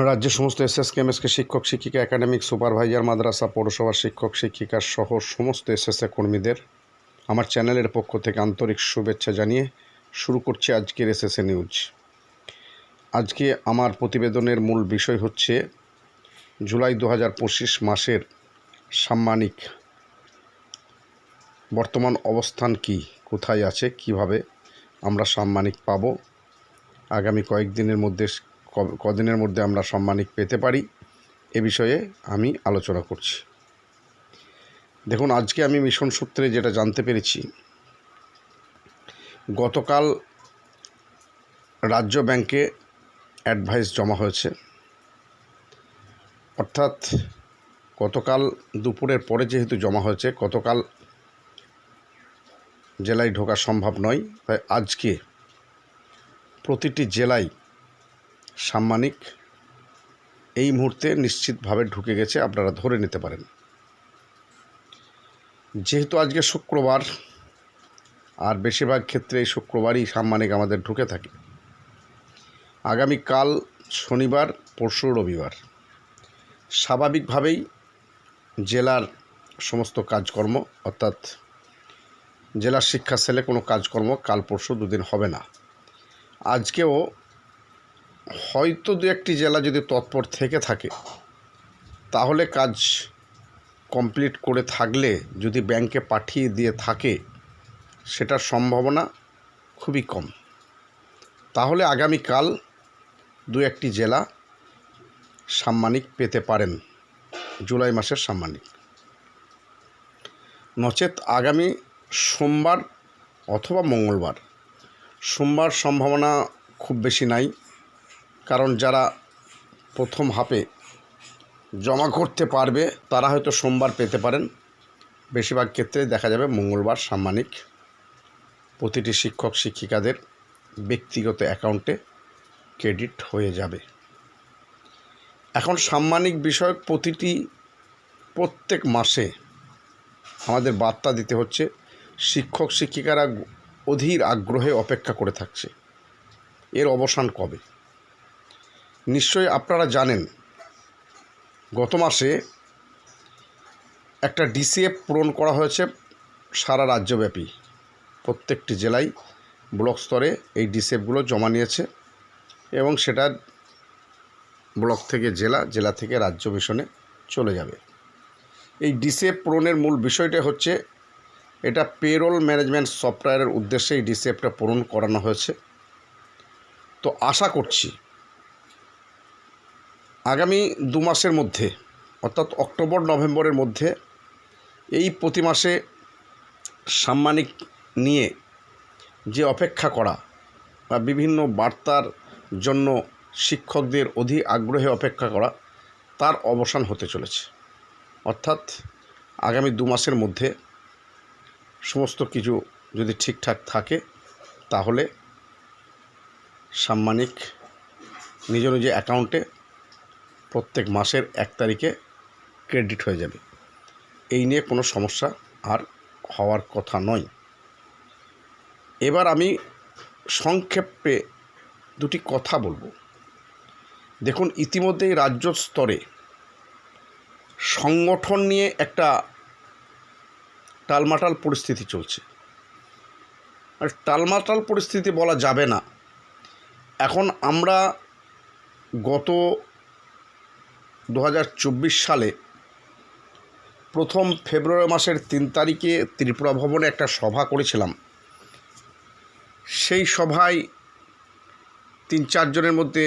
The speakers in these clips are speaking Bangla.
রাজ্যের সমস্ত এসএস কেমএসকে শিক্ষক, শিক্ষিকা একাডেমিক সুপারভাইজার মাদ্রাসা, পৌরসভার শিক্ষক, শিক্ষিকা সহ সমস্ত এসএসএ কর্মীদের আমার চ্যানেলের পক্ষ থেকে আন্তরিক শুভেচ্ছা জানিয়ে শুরু করছি আজকের এসএসএ নিউজ। আজকে আমার প্রতিবেদনের মূল বিষয় হচ্ছে জুলাই দু পঁচিশ মাসের সাম্মানিক বর্তমান অবস্থান কি, কোথায় আছে, কীভাবে আমরা সাম্মানিক পাবো, আগামী কয়েকদিনের মধ্যে কদিনের মধ্যে আমরা সম্মানিক পেতে পারি। এ বিষয়ে আমি আলোচনা করছি। দেখুন, আজকে আমি মিশন সূত্রে যেটা জানতে পেরেছি, গতকাল রাজ্য ব্যাংকে অ্যাডভাইস জমা হয়েছে। অর্থাৎ গতকাল দুপুরের পরে যেহেতু জমা হয়েছে, গতকাল জেলায় ঢোকা সম্ভব নয়। তাই আজকে প্রতিটি জেলায় সাম্মানিক এই মুহূর্তে নিশ্চিতভাবে ঢুকে গেছে, আপনারা ধরে নিতে পারেন। যেহেতু আজকে শুক্রবার, আর বেশিরভাগ ক্ষেত্রে এই শুক্রবারই সাম্মানিক আমাদের ঢুকে থাকে। আগামীকাল শনিবার, পরশু রবিবার। স্বাভাবিকভাবেই জেলার সমস্ত কাজকর্ম, অর্থাৎ জেলার শিক্ষা সেলে কোনো কাজকর্ম কাল পরশু দুদিন হবে না। আজকেও হয়তো দু একটি জেলা যদি তৎপর থেকে থাকে, তাহলে কাজ কমপ্লিট করে থাকলে যদি ব্যাংকে পাঠিয়ে দিয়ে থাকে, সেটার সম্ভাবনা খুবই কম। তাহলে আগামীকাল দু একটি জেলা সাম্মানিক পেতে পারেন, জুলাই মাসের সাম্মানিক। নচেত আগামী সোমবার অথবা মঙ্গলবার, সোমবার সম্ভাবনা খুব বেশি নাই। কারণ যারা প্রথম হাফে জমা করতে পারবে, তারা হয়তো সোমবার পেতে পারেন। বেশিরভাগ ক্ষেত্রে দেখা যাবে মঙ্গলবার সাম্মানিক। প্রতিটি শিক্ষক, শিক্ষিকাদের ব্যক্তিগত অ্যাকাউন্টে ক্রেডিট হয়ে যাবে। এখন সাম্মানিক বিষয়ক প্রতিটি প্রত্যেক মাসে আমাদের বার্তা দিতে হচ্ছে, শিক্ষক, শিক্ষিকারা অধীর আগ্রহে অপেক্ষা করে থাকছে। এর অবসান কবে? নিশ্চয়ই আপনারা জানেন, গত মাসে একটা ডিসিএফ পূরণ করা হয়েছে সারা রাজ্যব্যাপী। প্রত্যেকটি জেলায় ব্লক স্তরে এই ডিসিএফগুলো জমা নিয়েছে এবং সেটা ব্লক থেকে জেলা জেলা থেকে রাজ্য মিশনে চলে যাবে। এই ডিসিএফ পূরণের মূল বিষয়টা হচ্ছে, এটা পেরোল ম্যানেজমেন্ট সফটওয়্যারের উদ্দেশ্যে এই ডিসিএফটা পূরণ করানো হয়েছে। তো আশা করছি আগামী দু মাসের মধ্যে, অর্থাৎ অক্টোবর, নভেম্বরের মধ্যে এই প্রতি মাসে সাম্মানিক নিয়ে যে অপেক্ষা করা বা বিভিন্ন বার্তার জন্য শিক্ষকদের অধি আগ্রহে অপেক্ষা করা, তার অবসান হতে চলেছে। অর্থাৎ আগামী দু মাসের মধ্যে সমস্ত কিছু যদি ঠিকঠাক থাকে, তাহলে সাম্মানিক নিজ নিজ অ্যাকাউন্টে প্রত্যেক মাসের এক তারিখে ক্রেডিট হয়ে যাবে। এই নিয়ে কোনো সমস্যা আর হওয়ার কথা নয়। এবার আমি সংক্ষেপে দুটি কথা বলব। দেখুন, ইতিমধ্যেই রাজ্য স্তরে সংগঠন নিয়ে একটা টালমাটাল পরিস্থিতি চলছে। আর টালমাটাল পরিস্থিতি বলা যাবে না। এখন আমরা গত দু হাজার চব্বিশ সালে প্রথম ফেব্রুয়ারি মাসের তিন তারিখে ত্রিপুরা ভবনে একটা সভা করেছিলাম। সেই সভায় তিন চারজনের মধ্যে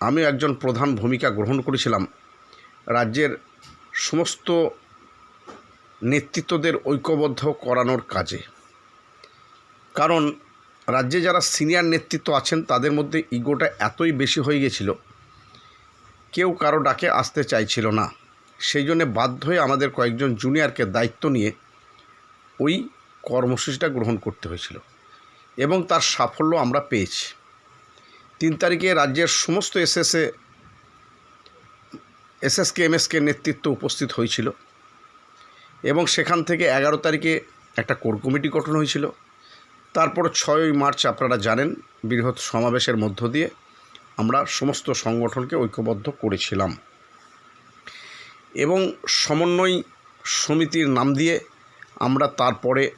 আমি একজন প্রধান ভূমিকা গ্রহণ করেছিলাম। রাজ্যের সমস্ত নেতৃত্বদের ঐক্যবদ্ধ করানোর কাজে। কারণ রাজ্যে যারা সিনিয়র নেতৃত্ব আছেন, তাদের মধ্যে ইগোটা এতই বেশি হয়ে গেছিল কেউ কারও ডাকে আসতে চাইছিল না। সেই জন্যে বাধ্য হয়ে আমাদের কয়েকজন জুনিয়রকে দায়িত্ব নিয়ে ওই কর্মসূচিটা গ্রহণ করতে হয়েছিল এবং তার সাফল্য আমরা পেয়েছি। তিন তারিখে রাজ্যের সমস্ত এসএসএ এসএসকে এমএসকে নেতৃত্ব উপস্থিত হয়েছিল এবং সেখান থেকে এগারো তারিখে একটা কোর কমিটি গঠন হয়েছিল। তারপর ছয়ই মার্চ আপনারা জানেন বৃহৎ সমাবেশের মধ্য দিয়ে আমরা সমস্ত সংগঠনকে ঐক্যবদ্ধ করেছিলাম। এবং সমন্বয় সমিতির নাম দিয়ে আমরা তারপরে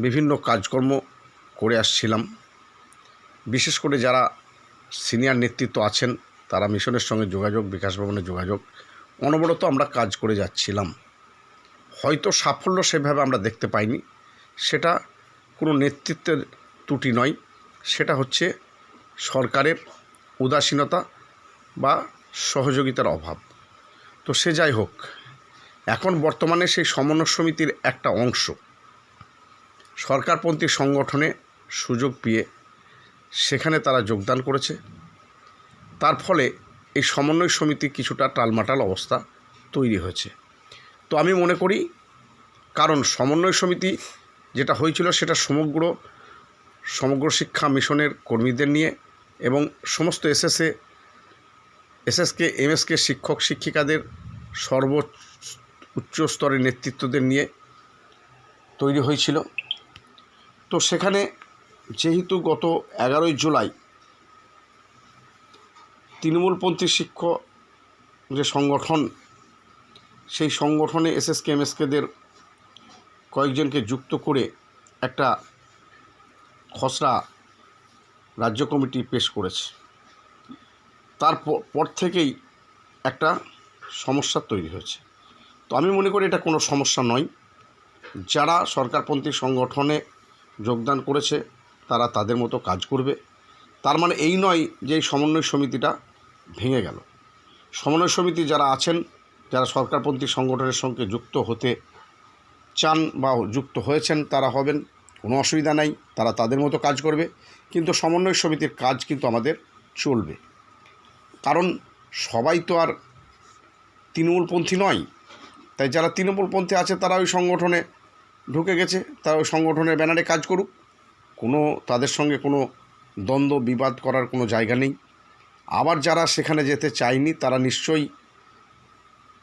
বিভিন্ন কাজকর্ম করে আসছিলাম। বিশেষ করে যারা সিনিয়র নেতৃত্ব আছেন, তারা মিশনের সঙ্গে যোগাযোগ, বিকাশ ভবনের যোগাযোগ, অনবরত আমরা কাজ করে যাচ্ছিলাম। হয়তো সাফল্য সেভাবে আমরা দেখতে পাইনি। সেটা কোনো নেতৃত্বের ত্রুটি নয়। সেটা হচ্ছে সরকারের উদাসীনতা বা সহযোগিতার অভাব। তো সে যাই হোক, এখন বর্তমানে সেই সমন্বয় সমিতির একটা অংশ সরকারপন্থী সংগঠনে সুযোগ পেয়ে সেখানে তারা যোগদান করেছে। তার ফলে এই সমন্বয় সমিতি কিছুটা টালমাটাল অবস্থা তৈরি হয়েছে। তো আমি মনে করি, কারণ সমন্বয় সমিতি যেটা হয়েছিল সেটা সমগ্র সমগ্র শিক্ষা মিশনের কর্মীদের নিয়ে এবং সমস্ত এসএসএ, এসএসকে, এমএসকে শিক্ষক শিক্ষিকাদের সর্বোচ্চ উচ্চ স্তরের নেতৃত্বদের নিয়ে তৈরি হয়েছিল। তো সেখানে যেহেতু গত এগারোই জুলাই তৃণমূলপন্থী শিক্ষক যে সংগঠন, সেই সংগঠনে এসএসকে, এমএসকেদের কয়েকজনকে যুক্ত করে একটা খসড়া রাজ্য কমিটি পেশ করেছে। তারপর পর থেকেই একটা সমস্যা তৈরি হয়েছে। তো আমি মনে করি এটা কোনো সমস্যা নয়। যারা সরকারপন্থী সংগঠনে যোগদান করেছে, তারা তাদের মতো কাজ করবে। তার মানে এই নয় যে সমন্বয় সমিতিটা ভেঙে গেল। সমন্বয় সমিতি যারা আছেন, যারা সরকারপন্থী সংগঠনের সঙ্গে যুক্ত হতে চান বা যুক্ত হয়েছেন, তারা হবেন কোনো অসুবিধা নাই, তারা তাদের মতো কাজ করবে, কিন্তু সমন্বয় সমিতির কাজ কিন্তু আমাদের চলবে। কারণ সবাই তো আর তৃণমূলপন্থী নয়, তাই যারা তৃণমূলপন্থী আছে তারা ওই সংগঠনে ঢুকে গেছে, তারা ওই সংগঠনের ব্যানারে কাজ করুক। কোনো তাদের সঙ্গে কোনো দ্বন্দ্ব, বিবাদ করার কোনো জায়গা নেই। আবার যারা সেখানে যেতে চায়নি, তারা নিশ্চয়ই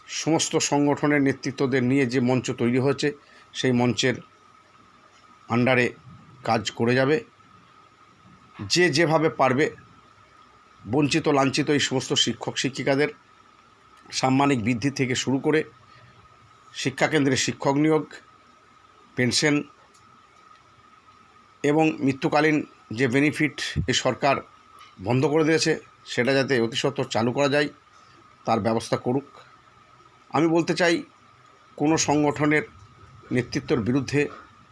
সমস্ত সংগঠনের নেতৃত্বদের নিয়ে যে মঞ্চ তৈরি হয়েছে, সেই মঞ্চের আন্ডারে কাজ করে যাবে। যে যেভাবে পারবে, বঞ্চিত, লাঞ্ছিত এই সমস্ত শিক্ষক, শিক্ষিকাদের সাম্মানিক বৃদ্ধি থেকে শুরু করে শিক্ষাকেন্দ্রে শিক্ষক নিয়োগ, পেনশন এবং মৃত্যুকালীন যে বেনিফিট এই সরকার বন্ধ করে দিয়েছে, সেটা যাতে অতি চালু করা যায়, তার ব্যবস্থা করুক। আমি বলতে চাই, কোনো সংগঠনের নেতৃত্বের বিরুদ্ধে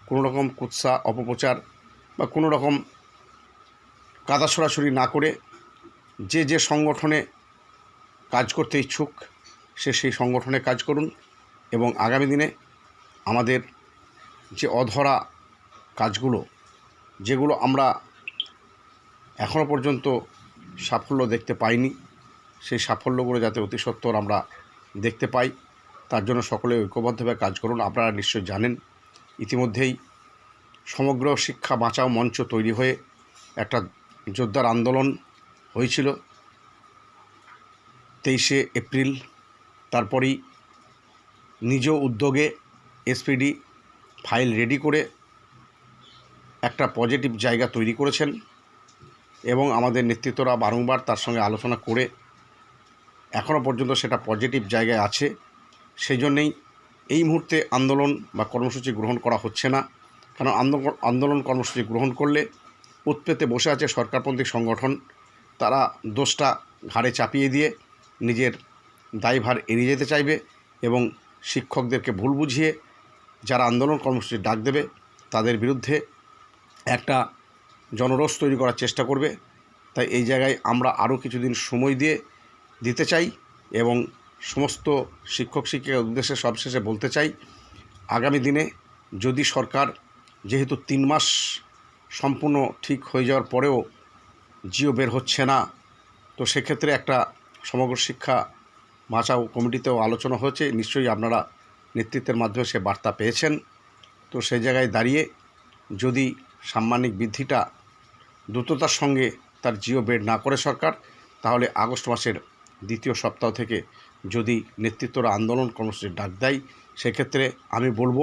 কোনো রকম কুৎসা, অপপ্রচার বা কোনো রকম কাদা সরাসরি না করে যে যে সংগঠনে কাজ করতে ইচ্ছুক, সে সেই সংগঠনে কাজ করুন এবং আগামী দিনে আমাদের যে অধরা কাজগুলো, যেগুলো আমরা এখনও পর্যন্ত সাফল্য দেখতে পাইনি, সেই সাফল্যগুলো যাতে অতি সত্বর আমরা দেখতে পাই, তার জন্য সকলে ঐক্যবদ্ধভাবে কাজ করুন। আপনারা নিশ্চয়ই জানেন ইতিমধ্যেই সমগ্র শিক্ষা বাঁচাও মঞ্চ তৈরি হয়ে একটা যোদ্ধার আন্দোলন হয়েছিল। তেইশে এপ্রিল, তারপরেই নিজ উদ্যোগে এসপিডি ফাইল রেডি করে একটা পজিটিভ জায়গা তৈরি করেছেন এবং আমাদের নেতৃত্বরা বারংবার তার সঙ্গে আলোচনা করে এখনও পর্যন্ত সেটা পজিটিভ জায়গায় আছে। সেই জন্যেই এই মুহূর্তে আন্দোলন বা কর্মসূচি গ্রহণ করা হচ্ছে না। কারণ আন্দোলন কর্মসূচি গ্রহণ করলে উৎপেতে বসে আছে সরকারপন্থী সংগঠন। তারা দোষটা ঘাড়ে চাপিয়ে দিয়ে নিজের দায়ভার এড়িয়ে যেতে চাইবে এবং শিক্ষকদেরকে ভুল বুঝিয়ে যারা আন্দোলন কর্মসূচি ডাক দেবে, তাদের বিরুদ্ধে একটা জনরোষ তৈরি করার চেষ্টা করবে। তাই এই জায়গায় আমরা আরও কিছুদিন সময় দিয়ে দিতে চাই এবং সমস্ত শিক্ষক শিক্ষিকার উদ্দেশ্যে সবশেষে বলতে চাই, আগামী দিনে যদি সরকার যেহেতু তিন মাস সম্পূর্ণ ঠিক হয়ে যাওয়ার পরেও জিও বের হচ্ছে না, তো সেক্ষেত্রে একটা সমগ্র শিক্ষা বাঁচাও কমিটিতেও আলোচনা হয়েছে। নিশ্চয়ই আপনারা নেতৃত্বের মাধ্যমে সে বার্তা পেয়েছেন। তো সেই জায়গায় দাঁড়িয়ে যদি সাম্মানিক বৃদ্ধিটা দ্রুততার সঙ্গে তার জিও বেড না করে সরকার, তাহলে আগস্ট মাসের দ্বিতীয় সপ্তাহ থেকে যদি নেতৃত্বরা আন্দোলন কর্মসূচির ডাক দেয়, সেক্ষেত্রে আমি বলব,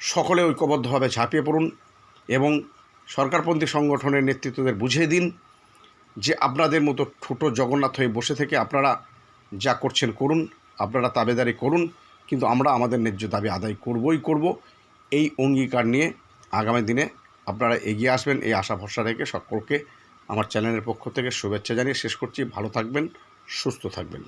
সকলে ঐক্যবদ্ধভাবে ঝাঁপিয়ে পড়ুন এবং সরকারপন্থী সংগঠনের নেতৃত্বদের বুঝিয়ে দিন যে আপনাদের মতো ছোটো জগন্নাথ হয়ে বসে থেকে আপনারা যা করছেন করুন, আপনারা তাবেদারি করুন, কিন্তু আমরা আমাদের ন্যায্য দাবি আদায় করবই করব। এই অঙ্গীকার নিয়ে আগামী দিনে আপনারা এগিয়ে আসবেন, এই আশা ভরসা রেখে সকলকে আমার চ্যানেলের পক্ষ থেকে শুভেচ্ছা জানিয়ে শেষ করছি। ভালো থাকবেন, সুস্থ থাকবেন।